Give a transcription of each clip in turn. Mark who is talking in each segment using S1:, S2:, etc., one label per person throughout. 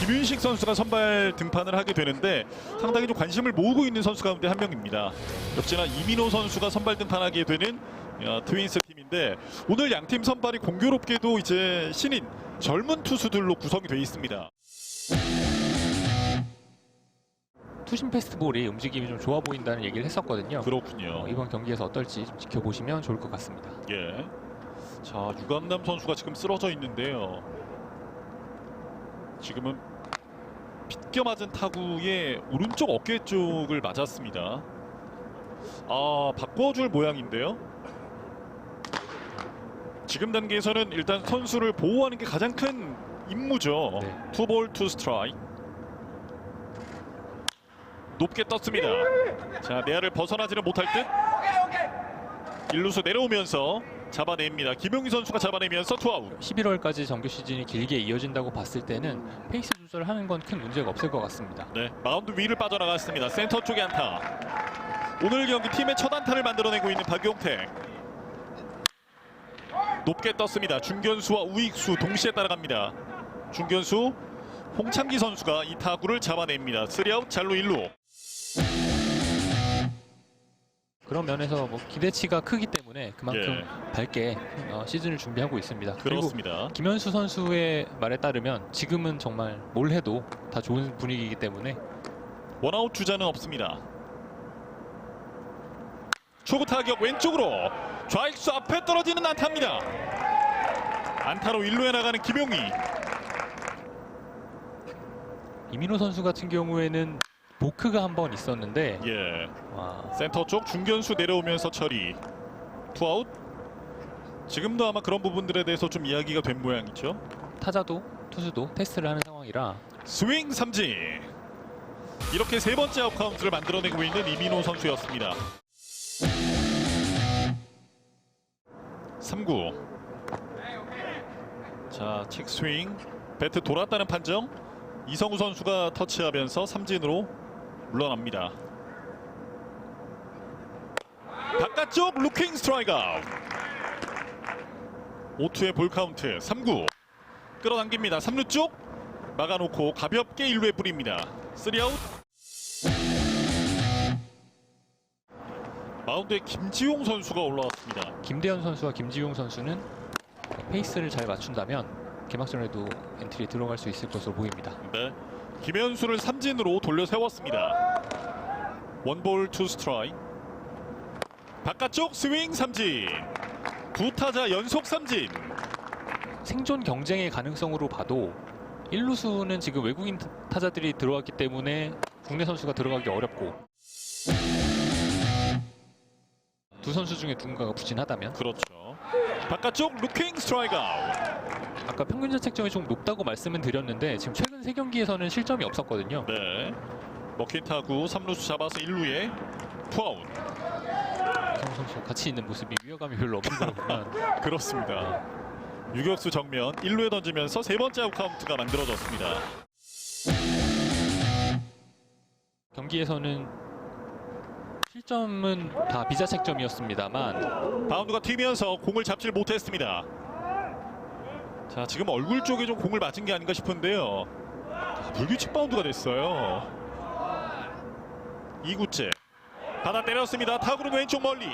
S1: 김윤식 선수가 선발 등판을 하게 되는데 상당히 좀 관심을 모으고 있는 선수 가운데 한 명입니다. 역시나 이민호 선수가 선발 등판하게 되는 어, 트윈스 팀인데 오늘 양팀 선발이 공교롭게도 이제 신인 젊은 투수들로 구성이 되어 있습니다.
S2: 투심 페스티벌이 움직임이 좀 좋아 보인다는 얘기를 했었거든요.
S1: 그렇군요.
S2: 어, 이번 경기에서 어떨지 좀 지켜보시면 좋을 것 같습니다.
S1: 예. 자 유강남 선수가 지금 쓰러져 있는데요. 지금은 빗겨 맞은 타구에 오른쪽 어깨 쪽을 맞았습니다. 아 바꿔줄 모양인데요. 지금 단계에서는 일단 선수를 보호하는 게 가장 큰 임무죠.
S2: 네.
S1: 투볼 투 스트라이크. 높게 떴습니다. 자 내야를 벗어나지는 못할 듯. 일루수 내려오면서 잡아냅니다. 김용희 선수가 잡아내면서 투아웃.
S2: 11월까지 정규 시즌이 길게 이어진다고 봤을 때는 페이스 조절하는 건 큰 문제가 없을 것 같습니다.
S1: 네, 마운드 위를 빠져나갔습니다. 센터 쪽에 안타. 오늘 경기 팀의 첫 안타를 만들어내고 있는 박용택. 높게 떴습니다. 중견수와 우익수 동시에 따라갑니다. 중견수 홍창기 선수가 이 타구를 잡아냅니다. 3아웃 잘로 1루.
S2: 그런 면에서 뭐 기대치가 크기 때문에 그만큼
S1: 예.
S2: 밝게 어, 시즌을 준비하고 있습니다.
S1: 그렇습니다.
S2: 김현수 선수의 말에 따르면 지금은 정말 뭘 해도 다 좋은 분위기이기 때문에
S1: 원아웃 주자는 없습니다. 초구 타격 왼쪽으로 좌익수 앞에 떨어지는 안타입니다. 안타로 1루에 나가는 김용희.
S2: 이민호 선수 같은 경우에는 보크가 한 번 있었는데
S1: 예.
S2: 와,
S1: 센터 쪽 중견수 내려오면서 처리. 투아웃. 지금도 아마 그런 부분들에 대해서 좀 이야기가 된 모양이죠.
S2: 타자도 투수도 테스트를 하는 상황이라.
S1: 스윙 삼진. 이렇게 세 번째 아웃 카운트를 만들어내고 있는 이민호 선수였습니다. 3구. 자 칙스윙. 배트 돌았다는 판정. 이성우 선수가 터치하면서 삼진으로 물러납니다. 바깥쪽 루킹 스트라이크 아웃. 5투의 볼 카운트 3구. 끌어당깁니다. 3루 쪽. 막아놓고 가볍게 1루에 뿌립니다. 3아웃. 마운드에 김지용 선수가 올라왔습니다.
S2: 김대현 선수와 김지용 선수는 페이스를 잘 맞춘다면 개막전에도 엔트리에 들어갈 수 있을 것으로 보입니다.
S1: 네. 김현수를 삼진으로 돌려 세웠습니다. 원볼 투 스트라이크. 바깥쪽 스윙 삼진. 두 타자 연속 삼진.
S2: 생존 경쟁의 가능성으로 봐도 1루수는 지금 외국인 타자들이 들어왔기 때문에 국내 선수가 들어가기 어렵고 두 선수 중에 누군가가 부진하다면?
S1: 그렇죠. 바깥쪽 루킹 스트라이크 아웃
S2: 아까 평균 자책점이 좀 높다고 말씀은 드렸는데 지금 최근 세 경기에서는 실점이 없었거든요.
S1: 네. 먹힌 타구 3루수 잡아서 1루에 투아웃.
S2: 성 선수 같이 있는 모습이 위화감이 별로 없는 걸 보면
S1: 그렇습니다. 유격수 정면 1루에 던지면서 세 번째 아웃 카운트가 만들어졌습니다.
S2: 경기에서는 실점은 다 비자책점이었습니다만
S1: 바운드가 튀면서 공을 잡질 못했습니다. 자, 지금 얼굴 쪽에 좀 공을 맞은 게 아닌가 싶은데요. 아, 불규칙 바운드가 됐어요. 2구째. 받아 때렸습니다. 타구는 왼쪽 멀리.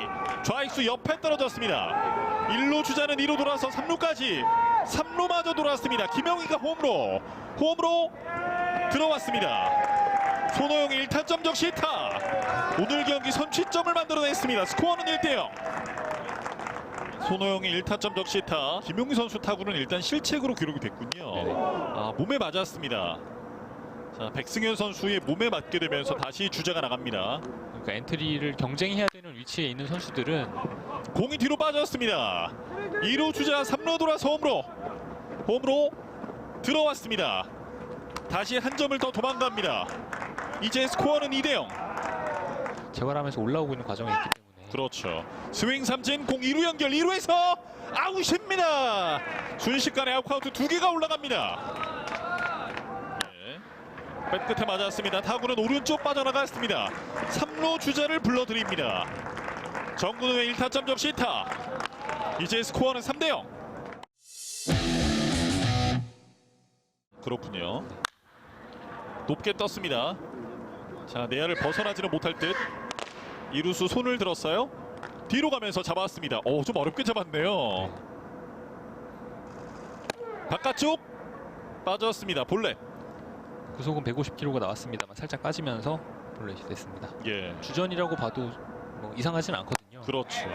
S1: 좌익수 옆에 떨어졌습니다. 1루 주자는 2루 돌아서 3루까지. 3루마저 돌았습니다. 김영희가 홈으로. 홈으로 들어왔습니다. 손호영의 1타점 적시타. 오늘 경기 선취점을 만들어냈습니다. 스코어는 1대0. 손호영의 1타점 적시타. 김용희 선수 타구는 일단 실책으로 기록이 됐군요.
S2: 네.
S1: 아, 몸에 맞았습니다. 자, 백승현 선수의 몸에 맞게 되면서 다시 주자가 나갑니다.
S2: 그러니까 엔트리를 경쟁해야 되는 위치에 있는 선수들은
S1: 공이 뒤로 빠졌습니다. 2루 주자 3루 돌아서 홈으로 홈으로 들어왔습니다. 다시 한 점을 더 도망갑니다. 이제 스코어는 2대0.
S2: 재활하면서 올라오고 있는 과정에 있기 때문에
S1: 그렇죠. 스윙 삼진 공 2루 연결 2루에서 아웃입니다. 순식간에 아웃 카운트 두 개가 올라갑니다. 예. 백 끝에 맞았습니다. 타구는 오른쪽 빠져나갔습니다. 3루 주자를 불러드립니다. 정근우의 1타점 적시타. 이제 스코어는 3대0. 그렇군요. 높게 떴습니다. 자 내야를 벗어나지는 못할 듯 이루수 손을 들었어요. 뒤로 가면서 잡았습니다. 오, 좀 어렵게 잡았네요. 바깥쪽 빠졌습니다. 볼넷.
S2: 구속은 150km가 나왔습니다만 살짝 빠지면서 볼넷이 됐습니다.
S1: 예,
S2: 주전이라고 봐도 뭐 이상하진 않거든요.
S1: 그렇죠.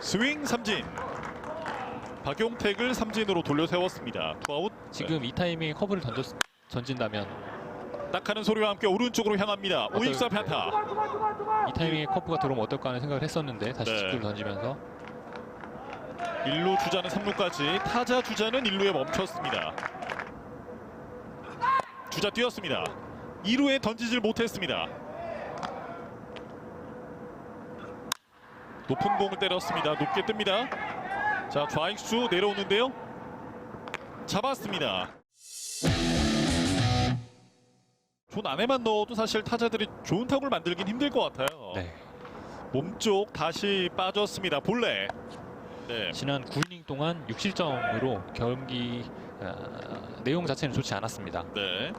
S1: 스윙 삼진. 박용택을 삼진으로 돌려 세웠습니다. 투아웃.
S2: 지금 이 타이밍에 커브를 던졌, 던진다면
S1: 딱하는 소리와 함께 오른쪽으로 향합니다. 오익사 편타.
S2: 이 타이밍에 커브가 들어오면 어떨까 하는 생각을 했었는데 다시
S1: 네.
S2: 직구를 던지면서
S1: 1루 주자는 3루까지 타자 주자는 1루에 멈췄습니다. 주자 뛰었습니다. 2루에 던지질 못했습니다. 높은 공을 때렸습니다. 높게 뜹니다. 자 좌익수 내려오는데요. 잡았습니다. 존 안에만 넣어도 사실 타자들이 좋은 타구를 만들긴 힘들 것 같아요.
S2: 네.
S1: 몸쪽 다시 빠졌습니다. 볼레. 네.
S2: 지난 9이닝 동안 6실점으로 경기 아, 내용 자체는 좋지 않았습니다.
S1: 네.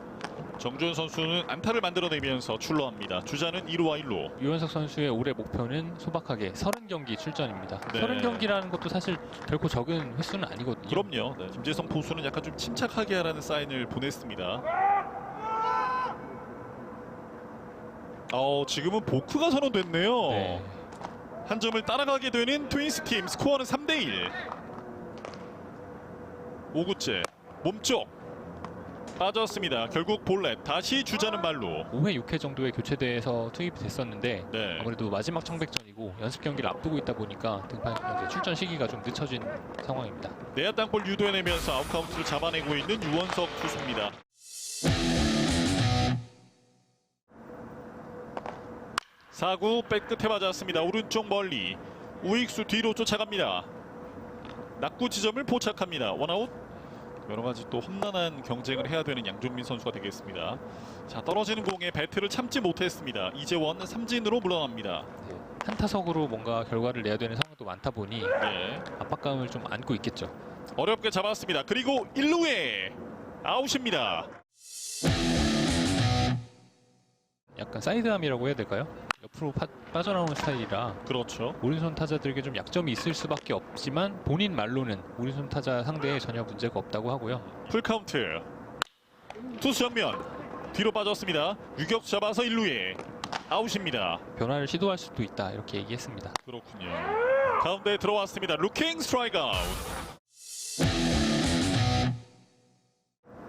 S1: 정준 선수는 안타를 만들어내면서 출루합니다. 주자는 1루와 1루.
S2: 유현석 선수의 올해 목표는 소박하게 30경기 출전입니다.
S1: 네.
S2: 30경기라는 것도 사실 결코 적은 횟수는 아니거든요.
S1: 그럼요. 네. 김재성 포수는 약간 좀 침착하게 하라는 사인을 보냈습니다. 어, 지금은 보크가 선언됐네요.
S2: 네.
S1: 한 점을 따라가게 되는 트윈스 팀 스코어는 3대 1. 5구째 몸쪽 빠졌습니다. 결국 볼넷 다시 주자는 말로.
S2: 5회 6회 정도의 교체돼서 투입이 됐었는데
S1: 네.
S2: 아무래도 마지막 청백전이고 연습 경기를 앞두고 있다 보니까 등판 이제 출전 시기가 좀 늦춰진 상황입니다.
S1: 내야 땅볼 유도해내면서 아웃카운트를 잡아내고 있는 유원석 투수입니다. 사구 백끝에 맞았습니다. 오른쪽 멀리 우익수 뒤로 쫓아갑니다. 낙구 지점을 포착합니다. 원아웃. 여러 가지 또 험난한 경쟁을 해야 되는 양종민 선수가 되겠습니다. 자 떨어지는 공에 배트를 참지 못했습니다. 이재원 삼진으로 물러납니다.
S2: 네. 한 타석으로 뭔가 결과를 내야 되는 상황도 많다 보니
S1: 네.
S2: 압박감을 좀 안고 있겠죠.
S1: 어렵게 잡았습니다. 그리고 1루에 아웃입니다.
S2: 약간 사이드암이라고 해야 될까요? 옆으로 파- 빠져나오는 스타일이라
S1: 그렇죠.
S2: 오른손 타자들에게 좀 약점이 있을 수밖에 없지만 본인 말로는 오른손 타자 상대에 전혀 문제가 없다고 하고요.
S1: 풀카운트 투수 정면 뒤로 빠졌습니다 유격수 잡아서 1루에 아웃입니다
S2: 변화를 시도할 수도 있다 이렇게 얘기했습니다.
S1: 그렇군요 가운데 들어왔습니다 루킹 스트라이크 아웃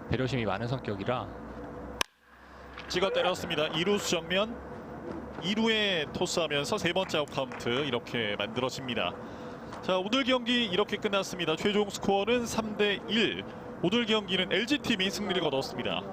S2: 배려심이 많은 성격이라
S1: 찍어 때렸습니다. 2루수 정면. 2루에 토스하면서 세 번째 아웃 카운트 이렇게 만들어집니다. 자 오늘 경기 이렇게 끝났습니다. 최종 스코어는 3대 1 오늘 경기는 LG팀이 승리를 거뒀습니다